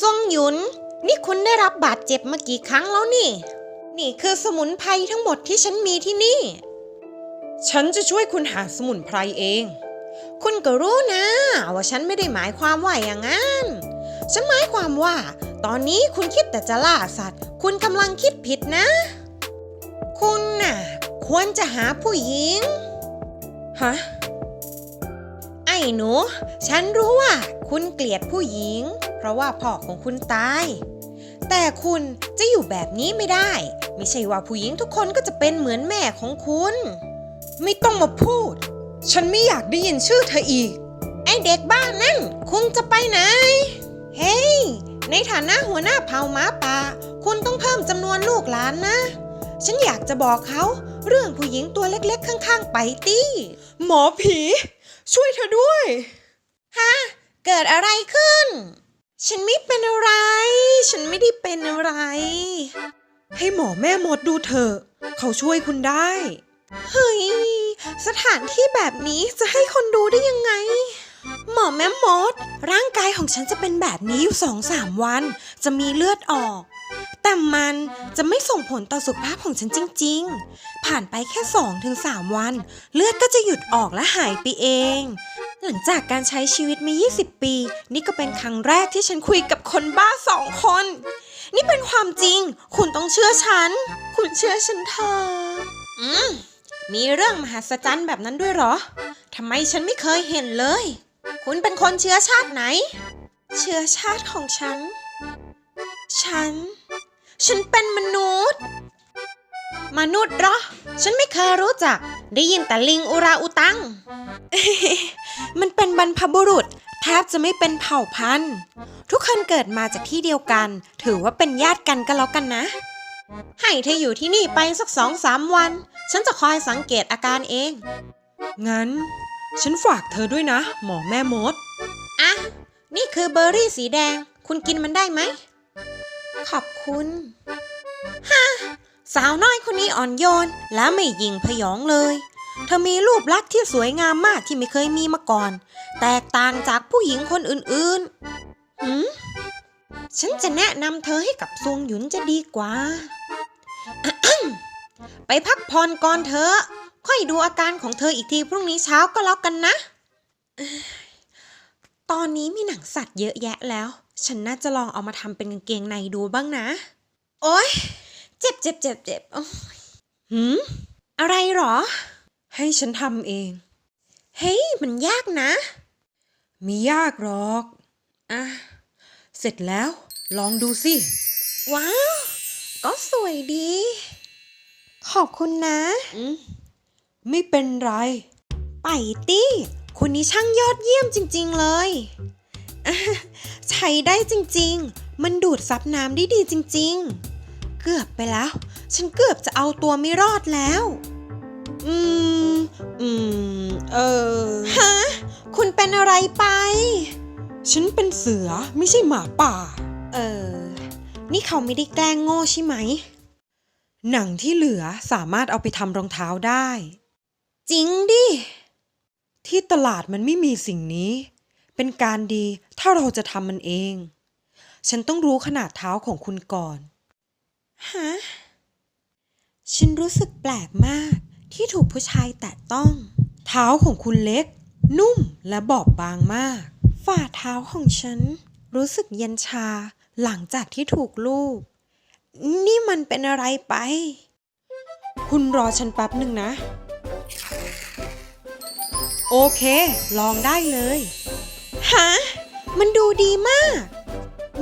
ซวงหยุน นี่คุณได้รับบาดเจ็บมากี่ครั้งแล้วนี่ นี่คือสมุนไพรทั้งหมดที่ฉันมีที่นี่ ฉันจะช่วยคุณหาสมุนไพรเอง คุณก็รู้นะ ว่าฉันไม่ได้หมายความว่าอย่างนั้น ฉันหมายความว่า ตอนนี้คุณคิดแต่จะล่าสัตว์ คุณกำลังคิดผิดนะ คุณน่ะ ควรจะหาผู้หญิง ฮะ ไอ้หนู ฉันรู้ว่า คุณเกลียดผู้หญิงเพ ราะว่าพ่อของคุณตาย แต่คุณจะอยู่แบบนี้ไม่ได้ ไม่ใช่ว่าผู้หญิงทุกคนก็จะเป็นเหมือนแม่ของคุณ ไม่ต้องมาพูด ฉันไม่อยากได้ยินชื่อเธออีก ไอเด็กบ้านนั่น คุณจะไปไหน เฮ้ยในฐานะหัวหน้าเผ่าหมาป่า คุณต้องเพิ่มจำนวนลูกหลานนะ ฉันอยากจะบอกเขาเรื่องผู้หญิงตัวเล็กๆ ข้างๆ ไปตี้หมอผี ช่วยเธอด้วย ฮะ เกิดอะไรขึ้น ฉันไม่เป็นอะไร ฉันไม่ได้เป็นอะไร ให้หมอแม่มดดูเถอะ เขาช่วยคุณได้ เฮ้ย สถานที่แบบนี้จะให้คนดูได้ยังไง หมอแม่มด ร่างกายของฉันจะเป็นแบบนี้อยู่สองสามวัน จะมีเลือดออก แต่มันจะไม่ส่งผลต่อสุขภาพของฉันจริง ๆ ผ่านไปแค่2อถึงสวัน เลือดก็จะหยุดออกและหายไปเอง หลังจากการใช้ชีวิตมา 20 ปี นี่ก็เป็นครั้งแรกที่ฉันคุยกับคนบ้าสองคน นี่เป็นความจริง คุณต้องเชื่อฉัน คุณเชื่อฉันเถอะอืม มีเรื่องมหัศจรรย์แบบนั้นด้วยเหรอทำไมฉันไม่เคยเห็นเลย คุณเป็นคนเชื้อชาติไหน เชื้อชาติของฉัน ฉัน ฉันเป็นมนุษย์ มนุษย์เหรอ ฉันไม่เคยรู้จัก ได้ยินแต่ลิงอุราอุตัง มันเป็นบรรพบุรุษ แทบจะไม่เป็นเผ่าพันธุ์ ทุกคนเกิดมาจากที่เดียวกัน ถือว่าเป็นญาติกันก็แล้วกันนะ ให้เธออยู่ที่นี่ไปสักสองสามวัน ฉันจะคอยสังเกตอาการเอง งั้น ฉันฝากเธอด้วยนะ หมอแม่มด อะ นี่คือเบอร์รี่สีแดง คุณกินมันได้ไหม ขอบคุณฮะสาวน้อยคนนี้อ่อนโยน และไม่ยิงพยองเลย เธอมีรูปลักษณ์ที่สวยงามมากที่ไม่เคยมีมาก่อน แตกต่างจากผู้หญิงคนอื่นๆหืมฉันจะแนะนำเธอให้กับซวงหยุนจะดีกว่า ไปพักผ่อนก่อนเถอะ ค่อยดูอาการของเธออีกทีพรุ่งนี้เช้าก็แล้วกันนะ ตอนนี้มีหนังสัตว์เยอะแยะแล้ว ฉันน่าจะลองเอามาทำเป็นกางเกงในดูบ้างนะ โอ๊ย เจ็บเจ็บเจ็บเจ็บโอ๊ยหืม อะไรหรอ ให้ฉันทำเอง เฮ้ย มันยากนะ มียากหรอก อะ เสร็จแล้ว ลองดูสิ ว้าว ก็สวยดี ขอบคุณนะอืมไม่เป็นไร ไปตี้คุณนี่ช่างยอดเยี่ยมจริง ๆ เลย ใช้ได้จริงๆ มันดูดซับน้ำได้ดีจริงๆ เกือบไปแล้ว ฉันเกือบจะเอาตัวไม่รอดแล้ว อืม อืม เออ ฮะ คุณเป็นอะไรไป ฉันเป็นเสือไม่ใช่หมาป่า เออ นี่เขาไม่ได้แกล้งโง่ใช่ไหม หนังที่เหลือสามารถเอาไปทำรองเท้าได้ จริงดิ ที่ตลาดมันไม่มีสิ่งนี้ เป็นการดีถ้าเราจะทำมันเอง ฉันต้องรู้ขนาดเท้าของคุณก่อน ฮะ ฉันรู้สึกแปลกมากที่ถูกผู้ชายแตะต้อง เท้าของคุณเล็ก นุ่มและบอบบางมาก ฝ่าเท้าของฉัน รู้สึกเย็นชาหลังจากที่ถูกลูบ นี่มันเป็นอะไรไป คุณรอฉันแป๊บหนึ่งนะ โอเค ลองได้เลย ฮะ มันดูดีมาก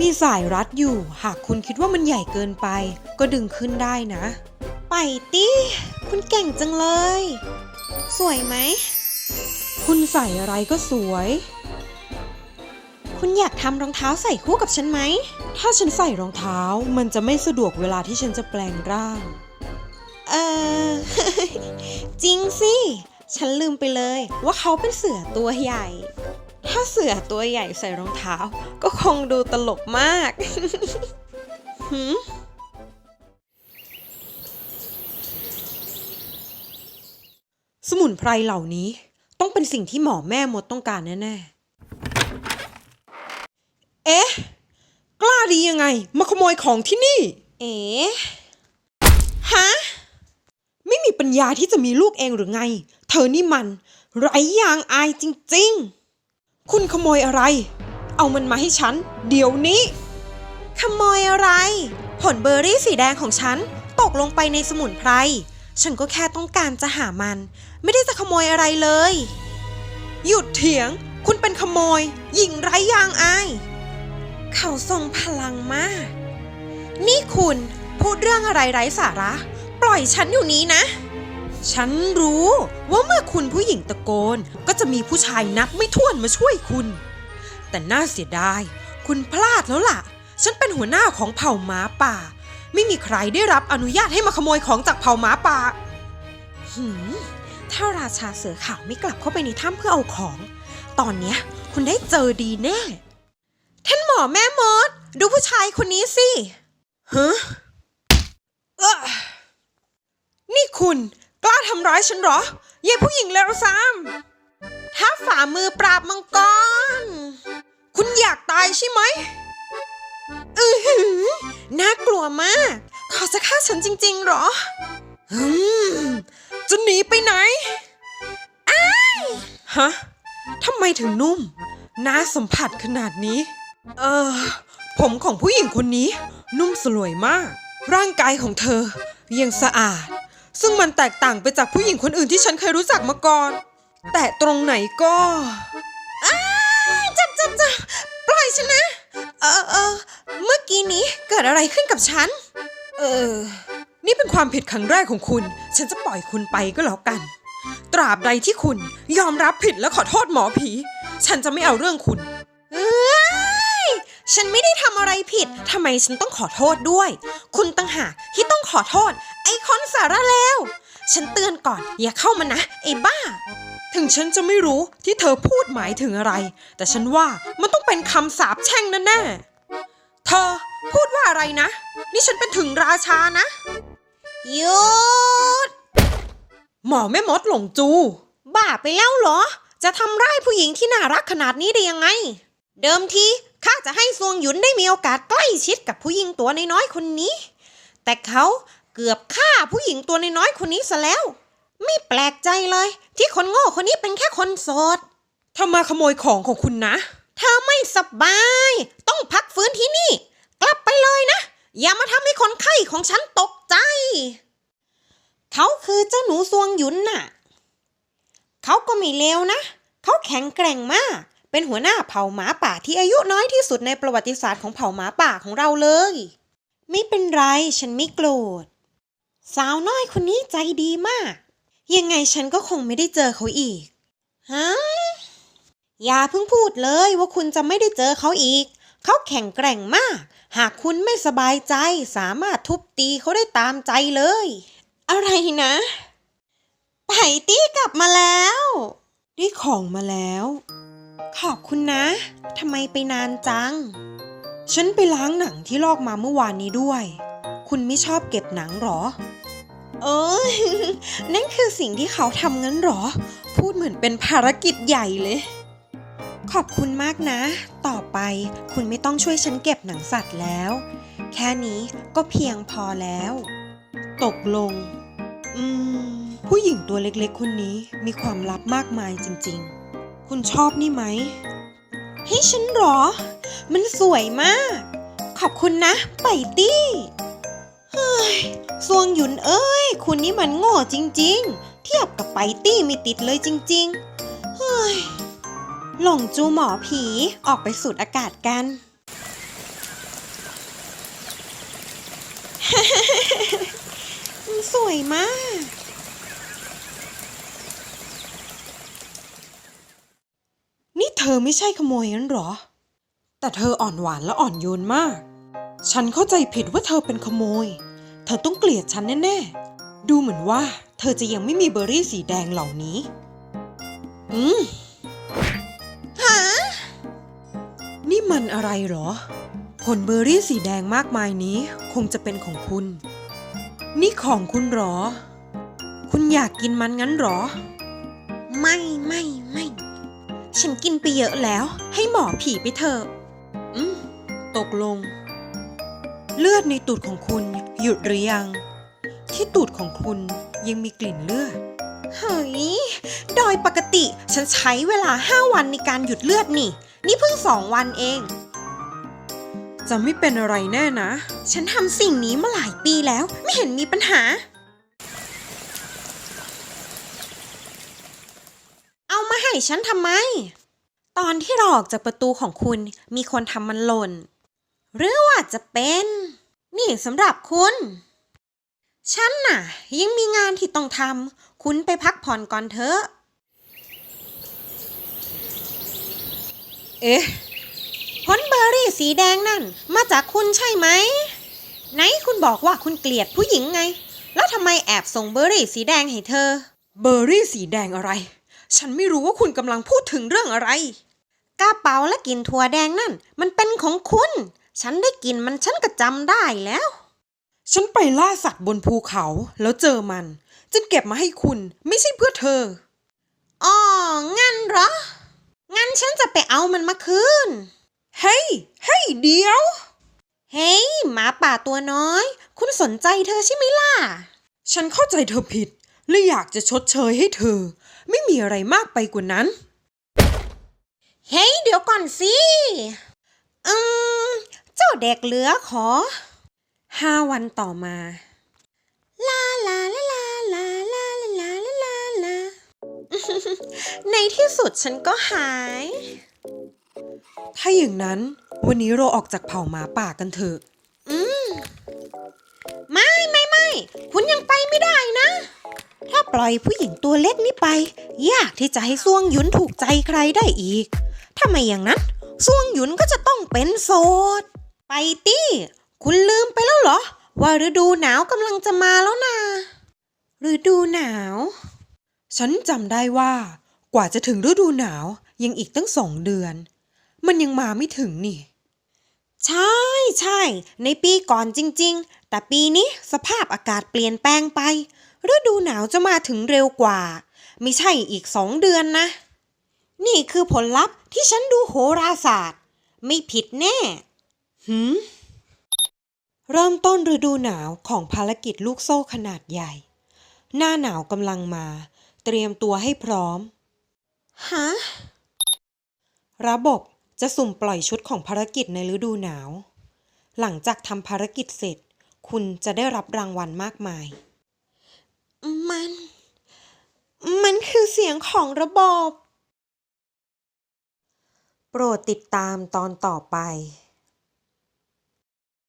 มีสายรัดอยู่ หากคุณคิดว่ามันใหญ่เกินไป ก็ดึงขึ้นได้นะ ไปตี้คุณเก่งจังเลย สวยไหม คุณใส่อะไรก็สวย คุณอยากทำรองเท้าใส่คู่กับฉันไหม ถ้าฉันใส่รองเท้ามันจะไม่สะดวกเวลาที่ฉันจะแปลงร่าง เออ จริงสิ ฉันลืมไปเลยว่าเขาเป็นเสือตัวใหญ่ ถ้าเสือตัวใหญ่ใส่รองเท้า ก็คงดูตลกมากหืมสมุนไพรเหล่านี้ต้องเป็นสิ่งที่หมอแม่มดต้องการแน่เอ๊ะ กล้องดียังไง มาขโมยของที่นี่ เอ๋ฮะ ไม่มีปัญญาที่จะมีลูกเองหรือไง เธอนี่มัน ไร้ยางอายจริง ๆ คุณขโมยอะไร เอามันมาให้ฉัน เดี๋ยวนี้ ขโมยอะไร ผลเบอร์รี่สีแดงของฉัน ตกลงไปในสมุนไพร ฉันก็แค่ต้องการจะหามัน ไม่ได้จะขโมยอะไรเลย หยุดเถียง คุณเป็นขโมย หญิงไร้ยางอาย เขาทรงพลังมาก นี่คุณพูดเรื่องอะไรไร้สาระ ปล่อยฉันอยู่นี้นะ ฉันรู้ว่าเมื่อคุณผู้หญิงตะโกนก็จะมีผู้ชายนับไม่ถ้วนมาช่วยคุณ แต่น่าเสียดาย คุณพลาดแล้วล่ะ ฉันเป็นหัวหน้าของเผ่าหมาป่า ไม่มีใครได้รับอนุญาตให้มาขโมยของจากเผ่าหมาป่า หืม ถ้าราชาเสือขาวไม่กลับเข้าไปในถ้ำเพื่อเอาของ ตอนเนี้ยคุณได้เจอดีแน่ ท่านหมอแม่มด ดูผู้ชายคนนี้สิฮะเอ้อนี่คุณ กล้าทำร้ายฉันเหรอ เย่ผู้หญิงเลวซ้ถ้าฝ่ามือปราบมังกร คุณอยากตายใช่ไหม อือหือ น่ากลัวมาก เขาจะฆ่าฉันจริงๆเหรอ อืม จะหนีไปไหนฮะทำไมถึงนุ่ม น่าสัมผัสขนาดนี้ เออ ผมของผู้หญิงคนนี้ นุ่มสลวยมาก ร่างกายของเธอ ยังสะอาด ซึ่งมันแตกต่างไปจากผู้หญิงคนอื่นที่ฉันเคยรู้จักมาก่อน แต่ตรงไหนก็จับจับจับปล่อยฉันนะ เออเออเมื่อกี้นี้เกิดอะไรขึ้นกับฉัน เออ นี่เป็นความผิดครั้งแรกของคุณ ฉันจะปล่อยคุณไปก็แล้วกัน ตราบใดที่คุณยอมรับผิดและขอโทษหมอผี ฉันจะไม่เอาเรื่องคุณ เอ้ยฉันไม่ได้ทำอะไรผิด ทำไมฉันต้องขอโทษด้วย คุณตั้งหากที่ต้องขอโทษไอ้ คนสาระเลวฉันเตือนก่อน อย่าเข้ามานะไอ้บ้า ถึงฉันจะไม่รู้ที่เธอพูดหมายถึงอะไร แต่ฉันว่ามันต้องเป็นคำสาปแช่งแน่ๆเธอพูดว่าอะไรนะ นี่ฉันเป็นถึงราชานะหยุดหมอแม่มดหลงจู บ้าไปแล้วเหรอ จะทำร้ายผู้หญิงที่น่ารักขนาดนี้ได้ยังไง เดิมทีข้าจะให้ซวงหยุนได้มีโอกาสใกล้ชิดกับผู้หญิงตัวน้อยๆคนนี้ แต่เขา เกือบฆ่าผู้หญิงตัวน้อยๆคนนี้ซะแล้ว ไม่แปลกใจเลย ที่คนโง่คนนี้เป็นแค่คนโสดถ้ามาขโมยของของคุณนะ เธอไม่สบาย ต้องพักฟื้นที่นี่ กลับไปเลยนะ อย่ามาทำให้คนไข้ของฉันตกใจ เขาคือเจ้าหนูซวงหยุนน่ะ เขาก็ไม่เลวนะ เขาแข็งแกร่งมาก เป็นหัวหน้าเผ่าหมาป่าที่อายุน้อยที่สุดในประวัติศาสตร์ของเผ่าหมาป่าของเราเลย ไม่เป็นไร ฉันไม่โกรธ สาวน้อยคนนี้ใจดีมาก ยังไงฉันก็คงไม่ได้เจอเขาอีก ฮะ อย่าเพิ่งพูดเลยว่าคุณจะไม่ได้เจอเขาอีก เขาแข็งแกร่งมาก หากคุณไม่สบายใจสามารถทุบตีเขาได้ตามใจเลย อะไรนะ ไปตี้กลับมาแล้ว ได้ของมาแล้ว ขอบคุณนะ ทำไมไปนานจัง ฉันไปล้างหนังที่ลอกมาเมื่อวานนี้ด้วย คุณไม่ชอบเก็บหนังหรอ เออ นั่นคือสิ่งที่เขาทำงั้นเหรอ พูดเหมือนเป็นภารกิจใหญ่เลย ขอบคุณมากนะ ต่อไปคุณไม่ต้องช่วยฉันเก็บหนังสัตว์แล้ว แค่นี้ก็เพียงพอแล้ว ตกลง อืม ผู้หญิงตัวเล็กๆคนนี้มีความลับมากมายจริง ๆ คุณชอบนี่ไหม ให้ฉันหรอ มันสวยมาก ขอบคุณนะไปตี้เฮ้ยซวงหยุนเอ้ย คุณนี่มันโง่จริง ๆ เทียบกับไปตี้ไม่ติดเลยจริง ๆ เฮ้ย หลงจูหมอผีออกไปสูดอากาศกัน สวยมาก นี่เธอไม่ใช่ขโมยงั้นหรอ แต่เธออ่อนหวานและอ่อนโยนมาก ฉันเข้าใจผิดว่าเธอเป็นขโมย เธอต้องเกลียดฉันแน่ๆ ดูเหมือนว่า เธอจะยังไม่มีเบอร์รี่สีแดงเหล่านี้ อืมฮะนี่มันอะไรหรอ ผลเบอร์รี่สีแดงมากมายนี้คงจะเป็นของคุณ นี่ของคุณหรอ คุณอยากกินมันงั้นหรอ ไม่ไม่ไม่ ฉันกินไปเยอะแล้ว ให้หมอผีไปเถอะ อืม ตกลง เลือดในตูดของคุณหยุดหรือยัง ที่ตูดของคุณยังมีกลิ่นเลือด เฮ้ย โดยปกติฉันใช้เวลา5วันในการหยุดเลือดนี่ นี่เพิ่ง2วันเอง จะไม่เป็นอะไรแน่นะ ฉันทำสิ่งนี้มาหลายปีแล้ว ไม่เห็นมีปัญหา เอามาให้ ฉันทำไม ตอนที่เราออกจากประตูของคุณมีคนทำมันหล่น หรือว่าจะเป็น นี่สำหรับคุณ ฉันน่ะ ยังมีงานที่ต้องทำคุณไปพักผ่อนก่อนเถอะ เอ๊ะผลเบอร์รี่สีแดงนั่น มาจากคุณใช่ไหม ไหนคุณบอกว่าคุณเกลียดผู้หญิงไง แล้วทำไมแอบส่งเบอร์รี่สีแดงให้เธอ เบอร์รี่สีแดงอะไร ฉันไม่รู้ว่าคุณกำลังพูดถึงเรื่องอะไร กระเป๋าและกลินถั่วแดงนั่น มันเป็นของคุณ ฉันได้กลินมันฉันก็จำได้แล้ว ฉันไปล่าสัตว์บนภูเขาแล้วเจอมัน จึงเก็บมาให้คุณไม่ใช่เพื่อเธอ อ๋อ งั้นเหรอ งั้นฉันจะไปเอามันมาคืน เฮ้ย เฮ้ย เดียว เฮ้ย หมาป่าตัวน้อย คุณสนใจเธอใช่ไหมล่ะ ฉันเข้าใจเธอผิดและอยากจะชดเชยให้เธอ ไม่มีอะไรมากไปกว่านั้น เฮ้ยเดี๋ยวก่อนสิ อืม เจ้าเด็กเหลือขอ ห้าวันต่อมา ลาลาลาลาลาลาลาลาลาลาในที่สุดฉันก็หาย ถ้าอย่างนั้น วันนี้เราออกจากเผ่าหมาป่ากันเถอะ อืม ไม่ไม่ไม่คุณยังไปไม่ได้นะ ถ้าปล่อยผู้หญิงตัวเล็กนี้ไป ยากที่จะให้ซ่วงหยุนถูกใจใครได้อีก ถ้าไม่อย่างนั้นซ่วงหยุนก็จะต้องเป็นโสด ไปตี้คุณลืมไปแล้วเหรอ ว่าฤดูหนาวกำลังจะมาแล้วนะฤดูหนาว ฉันจำได้ว่า กว่าจะถึงฤดูหนาวยังอีกตั้งสองเดือน มันยังมาไม่ถึงนี่ ใช่ใช่ ในปีก่อนจริง ๆ แต่ปีนี้สภาพอากาศเปลี่ยนแปลงไป ฤดูหนาวจะมาถึงเร็วกว่า ไม่ใช่อีกสองเดือนนะ นี่คือผลลัพธ์ที่ฉันดูโหราศาสตร์ ไม่ผิดแน่ หืม เริ่มต้นฤดูหนาวของภารกิจลูกโซ่ขนาดใหญ่ หน้าหนาวกำลังมา เตรียมตัวให้พร้อม ฮะ ระบบจะสุ่มปล่อยชุดของภารกิจในฤดูหนาว หลังจากทำภารกิจเสร็จ คุณจะได้รับรางวัลมากมาย มัน มันคือเสียงของระบบ โปรดติดตามตอนต่อไป